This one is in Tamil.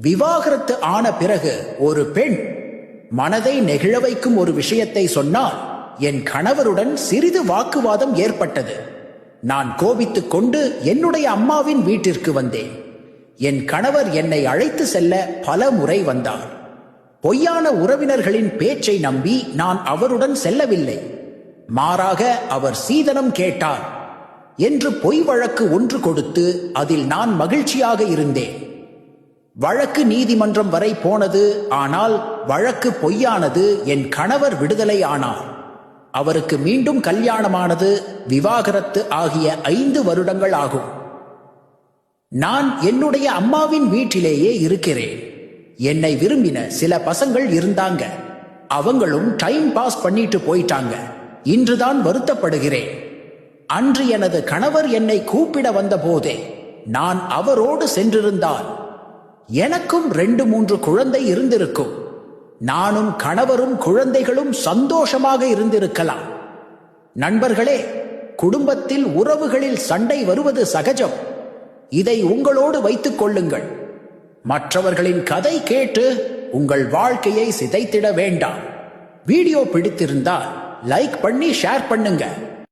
விவாகரத்து ஆன பிறகு ஒரு பெண் மனதை நெகிழ வைக்கும் ஒரு விஷயத்தை சொன்னால் என் கணவருடன் சிறிது வாக்குவாதம் ஏற்பட்டது. நான் கோபித்துக் கொண்டு என்னுடைய அம்மாவின் வீட்டிற்கு வந்தேன். என் கணவர் என்னை அழைத்து செல்ல பல முறை வந்தார். பொய்யான உறவினர்களின் பேச்சை நம்பி நான் அவருடன் செல்லவில்லை. மாறாக அவர் சீதனம் கேட்டார். என்று பொய் வழக்கு ஒன்று கொடுத்து அதில் நான் மகிழ்ச்சியாக இருந்தேன். வழக்கு நீதிமன்றம் வரை போனது ஆனால் வழக்கு பொய்யானது என் கணவர் விடுதலை ஆனார். அவருக்கு மீண்டும் கல்யாணமானது விவாகரத்து ஆகிய ஐந்து வருடங்கள் ஆகும். நான் என்னுடைய அம்மாவின் வீட்டிலேயே இருக்கிறேன். என்னை விரும்பின சில பசங்கள் இருந்தாங்க. அவங்களும் டைம் பாஸ் பண்ணிட்டு போயிட்டாங்க. இன்றுதான் வருத்தப்படுகிறேன். அன்று எனது கணவர் என்னை கூப்பிட வந்த போதே நான் அவரோடு சென்றிருந்தால் எனக்கும் ரெண்டு மூன்று குழந்தை இருந்திருக்கும். நானும் கணவரும் குழந்தைகளும் சந்தோஷமாக இருந்திருக்கலாம். நண்பர்களே குடும்பத்தில் உறவுகளில் சண்டை வருவது சகஜம். இதை உங்களோடு வைத்துக் கொள்ளுங்கள். மற்றவர்களின் கதை கேட்டு உங்கள் வாழ்க்கையை சிதைத்திட வேண்டாம். வீடியோ பிடித்திருந்தால் லைக் பண்ணி ஷேர் பண்ணுங்க.